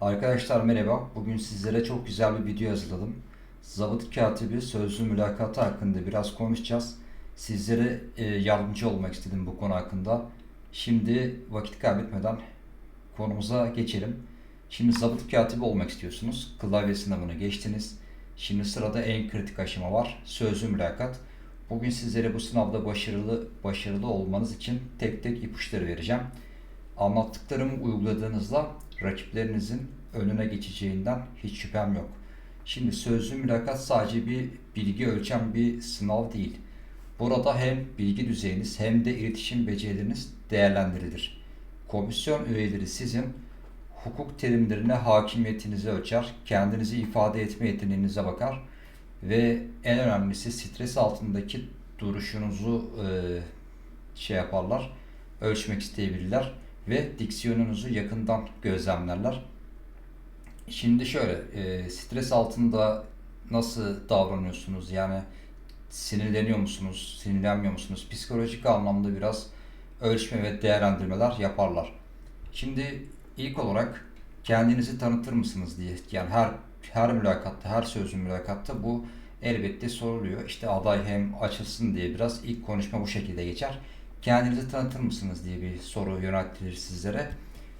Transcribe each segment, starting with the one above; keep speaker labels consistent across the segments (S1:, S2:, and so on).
S1: Arkadaşlar merhaba. Bugün sizlere çok güzel bir video hazırladım. Zabıt katibi sözlü mülakatı hakkında biraz konuşacağız. Sizlere e, yardımcı olmak istedim bu konu hakkında. Şimdi vakit kaybetmeden konumuza geçelim. Şimdi zabıt katibi olmak istiyorsunuz. Klavye sınavını geçtiniz. Şimdi sırada en kritik aşama var. Sözlü mülakat. Bugün sizlere bu sınavda başarılı başarılı olmanız için tek tek ipuçları vereceğim. Anlattıklarımı uyguladığınızda rakiplerinizin önüne geçeceğinden hiç şüphem yok. Şimdi sözlü mülakat sadece bir bilgi ölçen bir sınav değil. Burada hem bilgi düzeyiniz hem de iletişim becerileriniz değerlendirilir. Komisyon üyeleri sizin hukuk terimlerine hakimiyetinizi ölçer, kendinizi ifade etme yeteneğinize bakar ve en önemlisi stres altındaki duruşunuzu e, şey yaparlar, ölçmek isteyebilirler ve diksiyonunuzu yakından gözlemlerler. Şimdi şöyle, e, stres altında nasıl davranıyorsunuz? Yani sinirleniyor musunuz, sinirlenmiyor musunuz? Psikolojik anlamda biraz ölçme ve değerlendirmeler yaparlar. Şimdi ilk olarak kendinizi tanıtır mısınız diye. Yani her her mülakatta, her sözlü mülakatta bu elbette soruluyor. İşte aday hem açılsın diye biraz ilk konuşma bu şekilde geçer. Kendinizi tanıtır mısınız diye bir soru yöneltilir sizlere.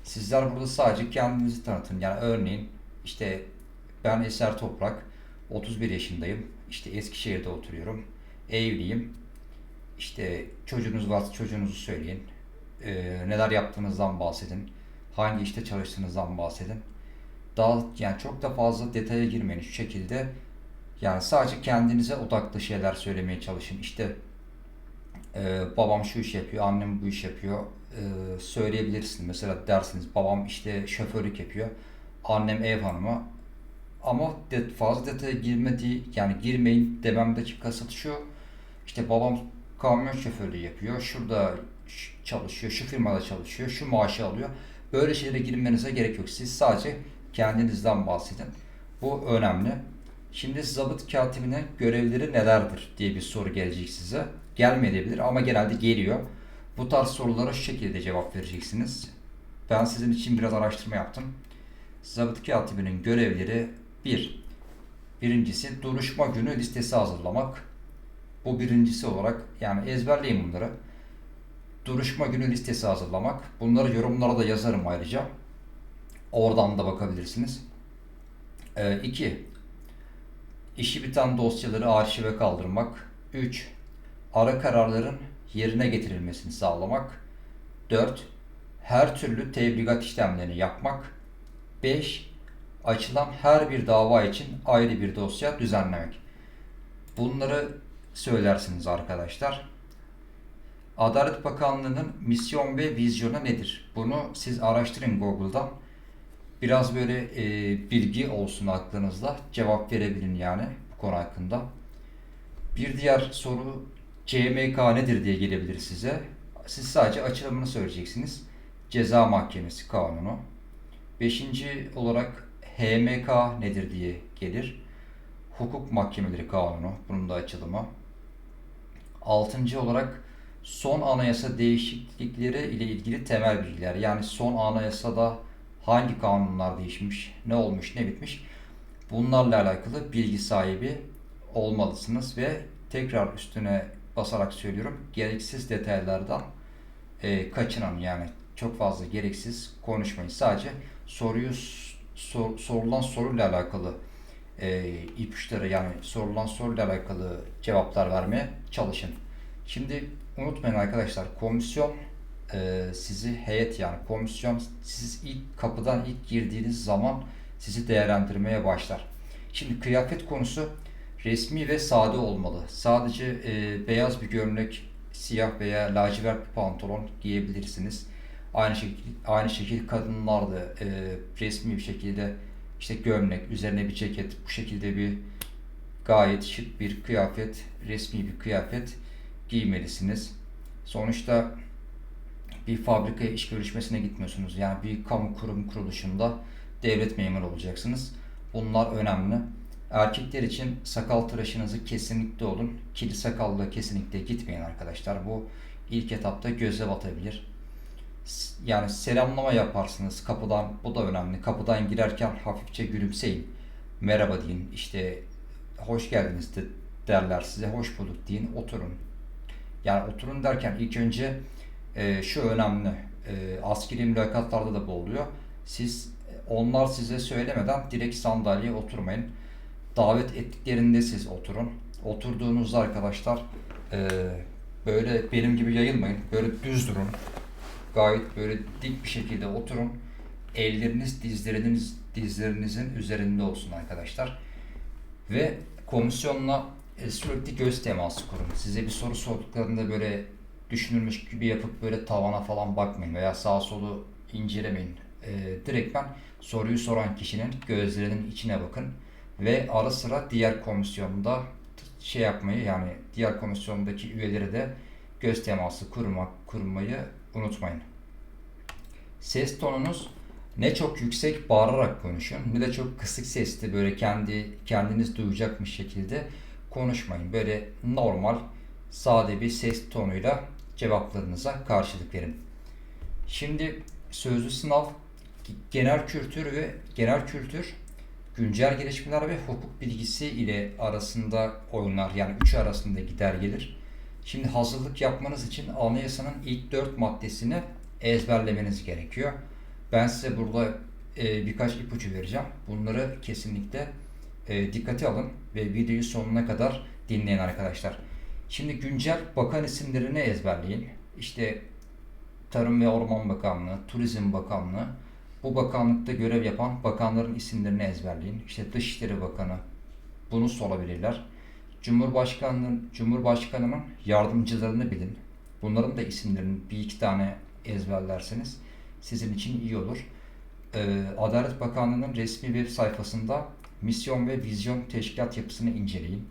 S1: Sizler burada sadece kendinizi tanıtın. Yani örneğin işte ben Eser Toprak, 31 yaşındayım. İşte Eskişehir'de oturuyorum. Evliyim. İşte çocuğunuz varsa çocuğunuzu söyleyin. Ee, neler yaptığınızdan bahsedin. Hangi işte çalıştığınızdan bahsedin. Daha yani çok da fazla detaya girmeyin şu şekilde. Yani sadece kendinize odaklı şeyler söylemeye çalışın. İşte e, babam şu iş yapıyor, annem bu iş yapıyor. E, söyleyebilirsiniz. Mesela dersiniz babam işte şoförlük yapıyor. Annem ev hanımı. Ama de, fazla detaya girmediği yani girmeyin dememdeki kasıt şu. İşte babam kamyon şoförlüğü yapıyor. Şurada çalışıyor, şu firmada çalışıyor, şu maaşı alıyor. Böyle şeylere girmenize gerek yok. Siz sadece kendinizden bahsedin. Bu önemli. Şimdi zabıt katibinin görevleri nelerdir diye bir soru gelecek size. Gelmeyebilir ama genelde geliyor. Bu tarz sorulara şu şekilde cevap vereceksiniz. Ben sizin için biraz araştırma yaptım. Zabıt katibinin görevleri 1. Birincisi duruşma günü listesi hazırlamak. Bu birincisi olarak yani ezberleyin bunları. Duruşma günü listesi hazırlamak. Bunları yorumlara da yazarım ayrıca. Oradan da bakabilirsiniz. 2. İşi biten dosyaları arşive kaldırmak. 3. Ara kararların yerine getirilmesini sağlamak. 4. Her türlü tebligat işlemlerini yapmak. 5. Açılan her bir dava için ayrı bir dosya düzenlemek. Bunları söylersiniz arkadaşlar. Adalet Bakanlığı'nın misyon ve vizyonu nedir? Bunu siz araştırın Google'dan. Biraz böyle e, bilgi olsun aklınızda. Cevap verebilin yani bu konu hakkında. Bir diğer soru CMK nedir diye gelebilir size. Siz sadece açılımını söyleyeceksiniz. Ceza Mahkemesi Kanunu. Beşinci olarak HMK nedir diye gelir. Hukuk Mahkemeleri Kanunu. Bunun da açılımı. Altıncı olarak son anayasa değişiklikleri ile ilgili temel bilgiler. Yani son anayasada hangi kanunlar değişmiş, ne olmuş, ne bitmiş. Bunlarla alakalı bilgi sahibi olmalısınız ve tekrar üstüne basarak söylüyorum. Gereksiz detaylardan e, kaçının yani çok fazla gereksiz konuşmayın. Sadece soruyu sor, sorulan soruyla alakalı e, ipuçları yani sorulan soruyla alakalı cevaplar vermeye çalışın. Şimdi unutmayın arkadaşlar komisyon e, sizi heyet yani komisyon siz ilk kapıdan ilk girdiğiniz zaman sizi değerlendirmeye başlar. Şimdi kıyafet konusu resmi ve sade olmalı. Sadece e, beyaz bir gömlek, siyah veya lacivert bir pantolon giyebilirsiniz. Aynı şekilde aynı şekilde kadınlar da e, resmi bir şekilde işte gömlek, üzerine bir ceket, bu şekilde bir gayet şık bir kıyafet, resmi bir kıyafet giymelisiniz. Sonuçta bir fabrikaya iş görüşmesine gitmiyorsunuz. Yani bir kamu kurum kuruluşunda devlet memuru olacaksınız. Bunlar önemli. Erkekler için sakal tıraşınızı kesinlikle olun. Kili sakalla kesinlikle gitmeyin arkadaşlar. Bu ilk etapta göze batabilir. Yani selamlama yaparsınız kapıdan. Bu da önemli. Kapıdan girerken hafifçe gülümseyin. Merhaba deyin. İşte hoş geldiniz de derler size. Hoş bulduk deyin. Oturun. Yani oturun derken ilk önce e, şu önemli. E, askeri mülakatlarda da bu oluyor. Siz onlar size söylemeden direkt sandalyeye oturmayın. Davet ettiklerinde siz oturun. Oturduğunuzda arkadaşlar e, böyle benim gibi yayılmayın. Böyle düz durun. Gayet böyle dik bir şekilde oturun. Elleriniz dizleriniz dizlerinizin üzerinde olsun arkadaşlar. Ve komisyonla e, sürekli göz teması kurun. Size bir soru sorduklarında böyle düşünülmüş gibi yapıp böyle tavana falan bakmayın veya sağa solu incelemeyin. E, direktmen soruyu soran kişinin gözlerinin içine bakın ve ara sıra diğer komisyonda şey yapmayı yani diğer komisyondaki üyeleri de göz teması kurmak kurmayı unutmayın. Ses tonunuz ne çok yüksek bağırarak konuşun ne de çok kısık sesli böyle kendi kendiniz duyacakmış şekilde konuşmayın. Böyle normal sade bir ses tonuyla cevaplarınıza karşılık verin. Şimdi sözlü sınav genel kültür ve genel kültür güncel gelişmeler ve hukuk bilgisi ile arasında oynar. Yani üçü arasında gider gelir. Şimdi hazırlık yapmanız için anayasanın ilk dört maddesini ezberlemeniz gerekiyor. Ben size burada e, birkaç ipucu vereceğim. Bunları kesinlikle e, dikkate alın ve videoyu sonuna kadar dinleyin arkadaşlar. Şimdi güncel bakan isimlerini ezberleyin. İşte Tarım ve Orman Bakanlığı, Turizm Bakanlığı, bu bakanlıkta görev yapan bakanların isimlerini ezberleyin. İşte Dışişleri Bakanı, bunu olabilirler. Cumhurbaşkanının, Cumhurbaşkanının yardımcılarını bilin. Bunların da isimlerini bir iki tane ezberlerseniz sizin için iyi olur. Ee, Adalet Bakanlığı'nın resmi web sayfasında misyon ve vizyon teşkilat yapısını inceleyin.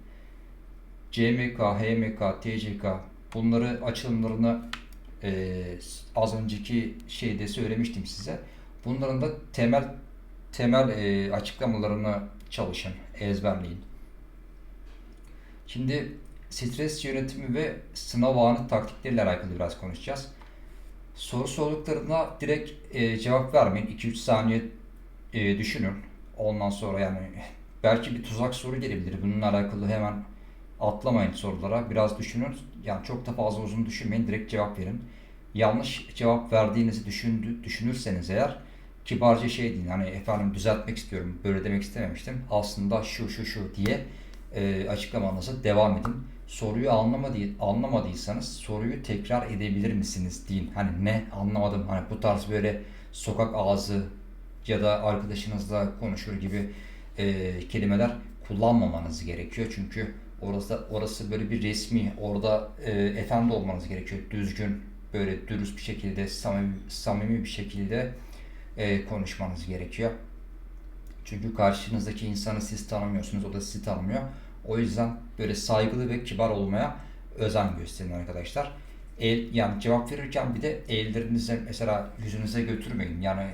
S1: CMK, HMK, TCK bunları açılımlarını e, az önceki şeyde söylemiştim size. Bunların da temel temel e, açıklamalarını çalışın, ezberleyin. Şimdi stres yönetimi ve sınav anı taktikleriyle alakalı biraz konuşacağız. Soru sorduklarına direkt e, cevap vermeyin. 2-3 saniye e, düşünün. Ondan sonra yani belki bir tuzak soru gelebilir. Bununla alakalı hemen atlamayın sorulara. Biraz düşünün. Yani çok da fazla uzun düşünmeyin. Direkt cevap verin. Yanlış cevap verdiğinizi düşündü, düşünürseniz eğer kibarca şey deyin. Hani efendim düzeltmek istiyorum. Böyle demek istememiştim. Aslında şu şu şu diye e, açıklamanıza devam edin. Soruyu anlamadı, anlamadıysanız soruyu tekrar edebilir misiniz deyin. Hani ne anlamadım. Hani bu tarz böyle sokak ağzı ya da arkadaşınızla konuşur gibi e, kelimeler kullanmamanız gerekiyor. Çünkü orası orası böyle bir resmi. Orada e, efendi olmanız gerekiyor. Düzgün, böyle dürüst bir şekilde, samimi, samimi bir şekilde e, konuşmanız gerekiyor. Çünkü karşınızdaki insanı siz tanımıyorsunuz, o da sizi tanımıyor. O yüzden böyle saygılı ve kibar olmaya özen gösterin arkadaşlar. El, yani cevap verirken bir de ellerinize mesela yüzünüze götürmeyin. Yani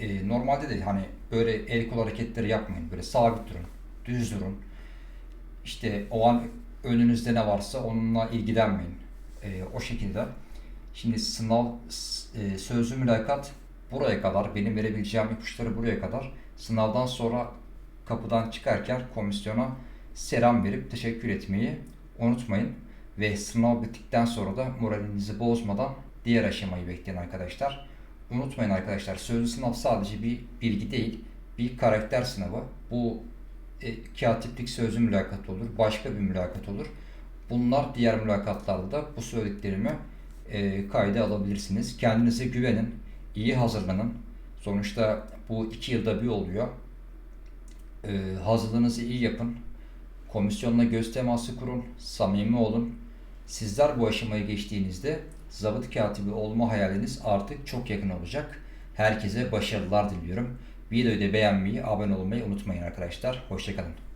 S1: e, normalde de hani böyle el kol hareketleri yapmayın. Böyle sabit durun, düz durun. İşte o an önünüzde ne varsa onunla ilgilenmeyin. E, o şekilde. Şimdi sınav, e, sözlü mülakat buraya kadar. Benim verebileceğim ipuçları buraya kadar. Sınavdan sonra kapıdan çıkarken komisyona selam verip teşekkür etmeyi unutmayın. Ve sınav bittikten sonra da moralinizi bozmadan diğer aşamayı bekleyin arkadaşlar. Unutmayın arkadaşlar sözlü sınav sadece bir bilgi değil, bir karakter sınavı. Bu e, katiplik sözlü mülakat olur, başka bir mülakat olur. Bunlar diğer mülakatlarda da bu söylediklerimi e, kayda alabilirsiniz. Kendinize güvenin, iyi hazırlanın. Sonuçta bu iki yılda bir oluyor. E, hazırlığınızı iyi yapın. Komisyonla göz teması kurun, samimi olun. Sizler bu aşamayı geçtiğinizde zabıt katibi olma hayaliniz artık çok yakın olacak. Herkese başarılar diliyorum. Videoyu da beğenmeyi, abone olmayı unutmayın arkadaşlar. Hoşçakalın.